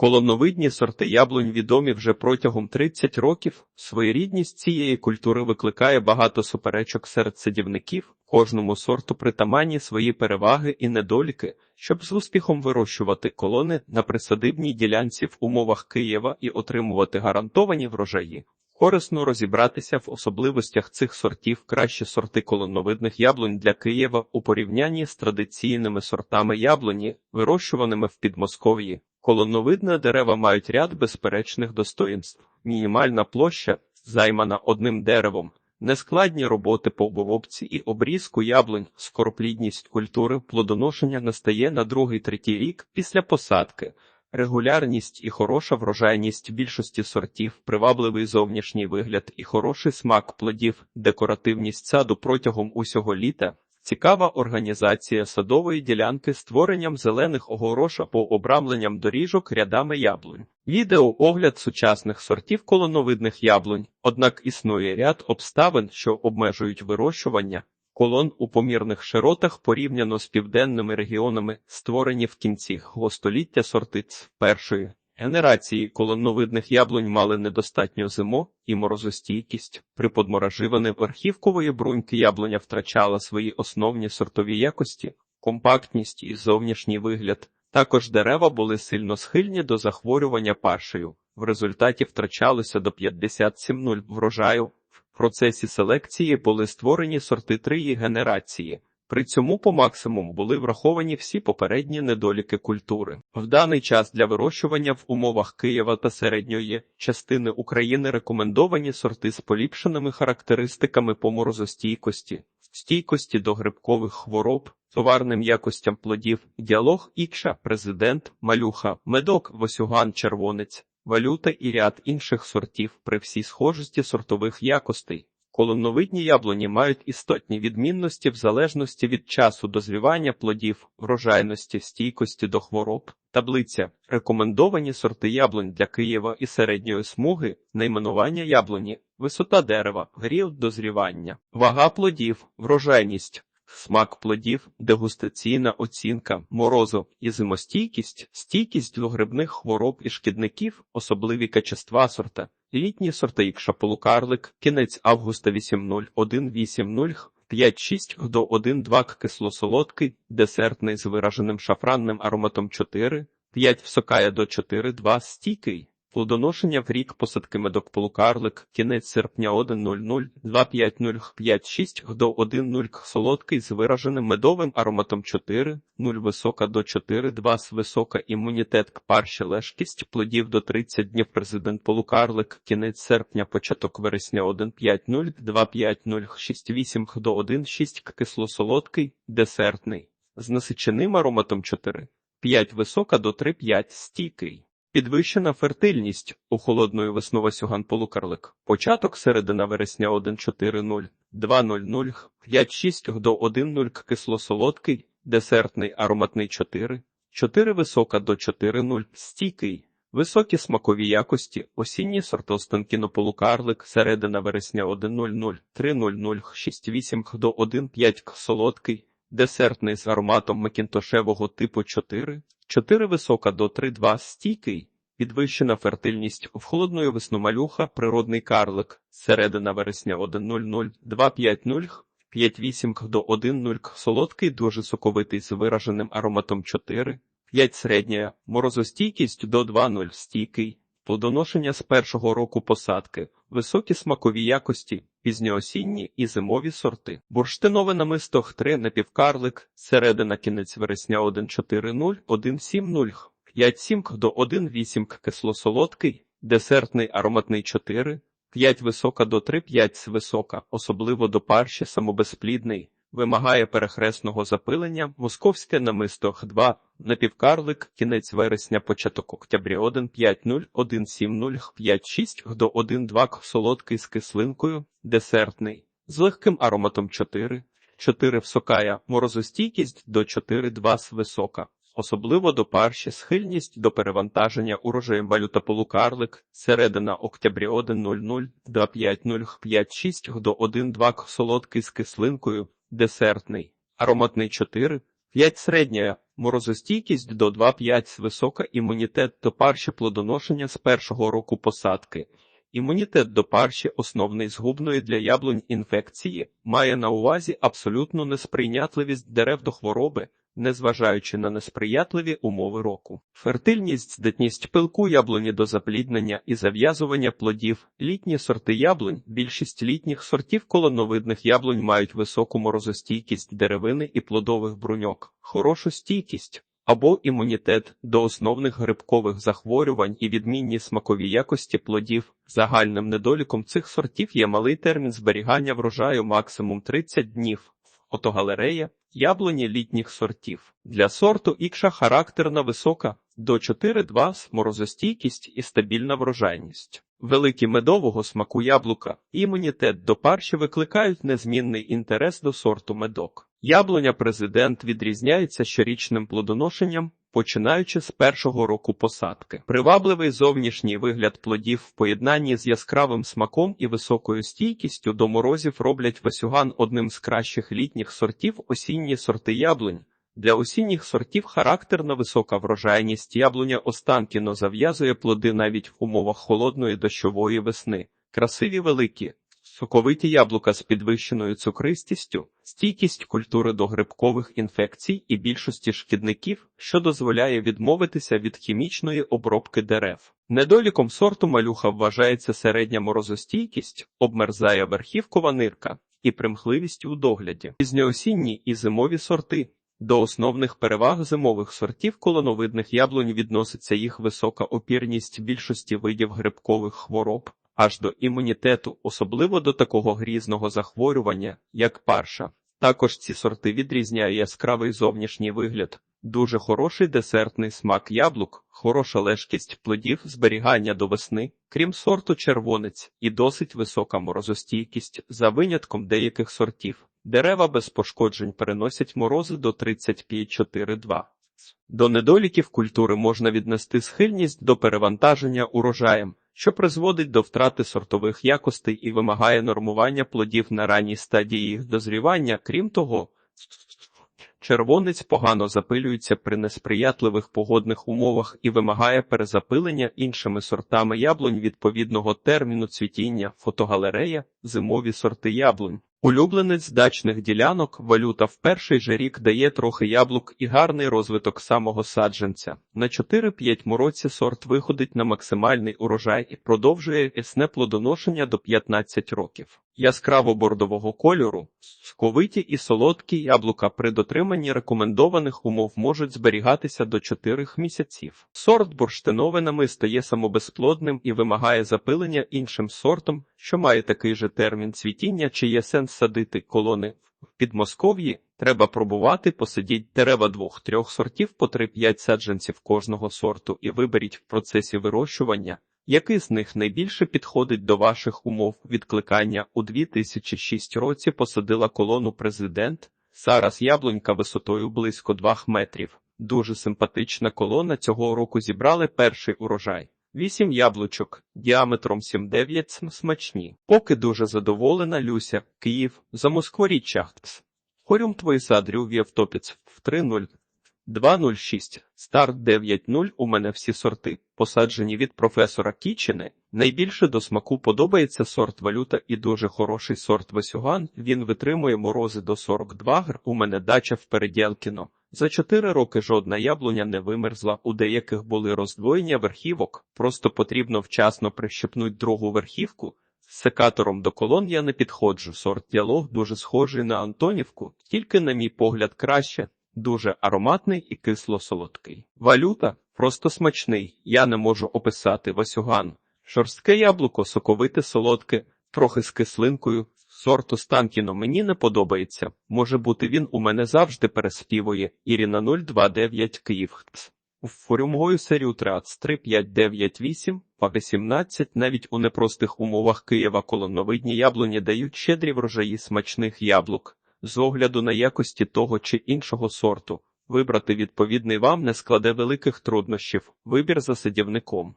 Колоновидні сорти яблунь відомі вже протягом 30 років. Своєрідність цієї культури викликає багато суперечок серед садівників. Кожному сорту притаманні свої переваги і недоліки, щоб з успіхом вирощувати колони на присадибній ділянці в умовах Києва і отримувати гарантовані врожаї. Корисно розібратися в особливостях цих сортів кращі сорти колоновидних яблунь для Києва у порівнянні з традиційними сортами яблуні, вирощуваними в Підмосков'ї. Колоновидні дерева мають ряд безперечних достоїнств. Мінімальна площа, займана одним деревом, нескладні роботи по обробці і обрізку яблунь, скороплідність культури, плодоношення настає на другий-третій рік після посадки. Регулярність і хороша врожайність більшості сортів, привабливий зовнішній вигляд і хороший смак плодів, декоративність саду протягом усього літа, цікава організація садової ділянки створенням зелених огорош або обрамленням доріжок рядами яблунь. Відео огляд сучасних сортів колоновидних яблунь, однак існує ряд обставин, що обмежують вирощування. Колон у помірних широтах порівняно з південними регіонами, створені в кінці століття сорти першої генерації колоновидних яблунь мали недостатню зиму і морозостійкість. При подмораживані верхівкової бруньки яблуня втрачала свої основні сортові якості, компактність і зовнішній вигляд. Також дерева були сильно схильні до захворювання паршею. В результаті втрачалося до 57-0 врожаю. В процесі селекції були створені сорти триї генерації. При цьому по максимуму були враховані всі попередні недоліки культури. В даний час для вирощування в умовах Києва та середньої частини України рекомендовані сорти з поліпшеними характеристиками по морозостійкості, стійкості до грибкових хвороб, товарним якостям плодів, діалог ікша, президент, малюха, медок, восюган, червонець, валюта і ряд інших сортів при всій схожості сортових якостей. Колоновидні яблуні мають істотні відмінності в залежності від часу дозрівання плодів, врожайності, стійкості до хвороб. Таблиця. Рекомендовані сорти яблунь для Києва і середньої смуги, найменування яблуні, висота дерева, період дозрівання, вага плодів, врожайність. Смак плодів, дегустаційна оцінка, морозу. І зимостійкість, стійкість до грибних хвороб і шкідників, особливі качества сорта, літні сорти ікша полукарлик, кінець августа 8.0, 5-6 до 1-2 кисло-солодкий, десертний з вираженим шафранним ароматом 4, 5 всокая до 4-2 стійкий. Плодоношення в рік посадки медок полукарлик, кінець серпня 1.00, 2.5.0, до 1.0 солодкий з вираженим медовим ароматом 4, 0 висока до 4, 2 с висока імунітет к парші лежкість плодів до 30 днів президент полукарлик, кінець серпня, початок вересня 1.5.0, 2.5.0, 6.8 до 1.6 кисло-солодкий, десертний, з насиченим ароматом 4, 5 висока до 3.5 стійкий. Підвищена фертильність у холодної весну Васюган полукарлик. Початок середина вересня 1.4.0, 2.00, 5.6 до 1.0 кисло-солодкий, десертний ароматний 4, 4 висока до 4.0 стійкий. Високі смакові якості, осінні сортостанкіно полукарлик, середина вересня 1.00, 3.00, 6.8 до 1.5 солодкий, десертний з ароматом макінтошевого типу 4, 4 висока до 3,2 стійкий, підвищена фертильність. В холодної весну малюха, природний карлик, середина вересня 1,00, 2,5,0, 5,8 до 1,0 солодкий, дуже соковитий з вираженим ароматом 4, 5 середня, морозостійкість до 2,0 стійкий, плодоношення з першого року посадки, високі смакові якості, пізньоосінні і зимові сорти. Бурштинове намисто 3 напівкарлик, середина кінець вересня 1,4,0, 1,7,0, 5,7 до 1,8 кисло-солодкий, десертний ароматний 4, 5 висока до 3,5 висока, особливо до парші самобезплідний. Вимагає перехресного запилення, московське намисто Х2, напівкарлик, кінець вересня, початок октября. 1.5.0, 1.7.0, 5.6 до 1.2 солодкий з кислинкою, десертний, з легким ароматом 4, 4 всокая, морозостійкість до 4.2 висока. Особливо до парші. Схильність до перевантаження урожаєм валюта полукарлик, середина октября. 1.00, 2.5.0, 5.6 до 1.2 солодкий з кислинкою, десертний, ароматний 4, 5 середня, морозостійкість до 2,5 висока імунітет до парші плодоношення з першого року посадки. Імунітет до парші, основний згубної для яблунь інфекції, має на увазі абсолютну несприйнятливість дерев до хвороби, незважаючи на несприятливі умови року. Фертильність, здатність пилку яблуні до запліднення і зав'язування плодів, літні сорти яблунь, більшість літніх сортів колоновидних яблунь мають високу морозостійкість деревини і плодових бруньок, хорошу стійкість. Або імунітет до основних грибкових захворювань і відмінні смакові якості плодів. Загальним недоліком цих сортів є малий термін зберігання врожаю максимум 30 днів. Фотогалерея яблуні літніх сортів. Для сорту ікша характерна висока до 4-2 морозостійкість і стабільна врожайність. Великі медового смаку яблука імунітет до парші викликають незмінний інтерес до сорту медок. Яблуня президент відрізняється щорічним плодоношенням, починаючи з першого року посадки. Привабливий зовнішній вигляд плодів в поєднанні з яскравим смаком і високою стійкістю до морозів роблять васюган одним з кращих літніх сортів осінні сорти яблунь. Для осінніх сортів характерна висока врожайність яблуня останкіно зав'язує плоди навіть в умовах холодної дощової весни. Красиві великі, соковиті яблука з підвищеною цукристістю, стійкість культури до грибкових інфекцій і більшості шкідників, що дозволяє відмовитися від хімічної обробки дерев. Недоліком сорту малюха вважається середня морозостійкість, обмерзає верхівкова нирка і примхливість у догляді. Пізньоосінні і зимові сорти. До основних переваг зимових сортів колоновидних яблунь відноситься їх висока опірність більшості видів грибкових хвороб, аж до імунітету, особливо до такого грізного захворювання, як парша. Також ці сорти відрізняє яскравий зовнішній вигляд, дуже хороший десертний смак яблук, хороша лежкість плодів, зберігання до весни, крім сорту червонець, і досить висока морозостійкість за винятком деяких сортів. Дерева без пошкоджень переносять морози до 35,4,2. До недоліків культури можна віднести схильність до перевантаження урожаєм, що призводить до втрати сортових якостей і вимагає нормування плодів на ранній стадії їх дозрівання. Крім того, червонець погано запилюється при несприятливих погодних умовах і вимагає перезапилення іншими сортами яблунь відповідного терміну цвітіння, фотогалерея, зимові сорти яблунь. Улюбленець дачних ділянок, валюта в перший же рік дає трохи яблук і гарний розвиток самого саджанця. На 4-5 році сорт виходить на максимальний урожай і продовжує ясне плодоношення до 15 років. Яскраво бордового кольору, сковиті і солодкі яблука при дотриманні рекомендованих умов можуть зберігатися до 4 місяців. Сорт бурштинове намисто є самобезплодним і вимагає запилення іншим сортом, що має такий же термін цвітіння, чи є сенс садити колони в Підмосков'ї. Треба пробувати, посадіть дерева двох-трьох сортів по 3-5 саджанців кожного сорту і виберіть в процесі вирощування, який з них найбільше підходить до ваших умов відкликання. У 2006 році посадила колону президент, зараз яблунька висотою близько 2 метрів. Дуже симпатична колона цього року зібрали перший урожай. Вісім яблучок діаметром 7-9 смачні. Поки дуже задоволена Люся, Київ, за Москворіччя. Хорюм твої садрю в'євтопіц в 3-0. 206, старт 9.0 у мене всі сорти, посаджені від професора Кічини. Найбільше до смаку подобається сорт валюта і дуже хороший сорт Васюган. Він витримує морози до 42 гр. У мене дача в Передєлкіно. За 4 роки жодна яблуня не вимерзла, у деяких були роздвоєння верхівок, просто потрібно вчасно прищепнуть другу верхівку. З секатором до колон я не підходжу. Сорт діалог дуже схожий на Антонівку, тільки, на мій погляд, краще. Дуже ароматний і кисло-солодкий. Валюта просто смачний. Я не можу описати Васюган. Шорстке яблуко, соковите солодке, трохи з кислинкою. Сорту Станкіно мені не подобається. Може бути, він у мене завжди переспівує. Іріна 029 Київ. У форумгою серію 33598 по 18 навіть у непростих умовах Києва колоновидні яблуні дають щедрі врожаї смачних яблук. З огляду на якості того чи іншого сорту, вибрати відповідний вам не складе великих труднощів, вибір за садівником.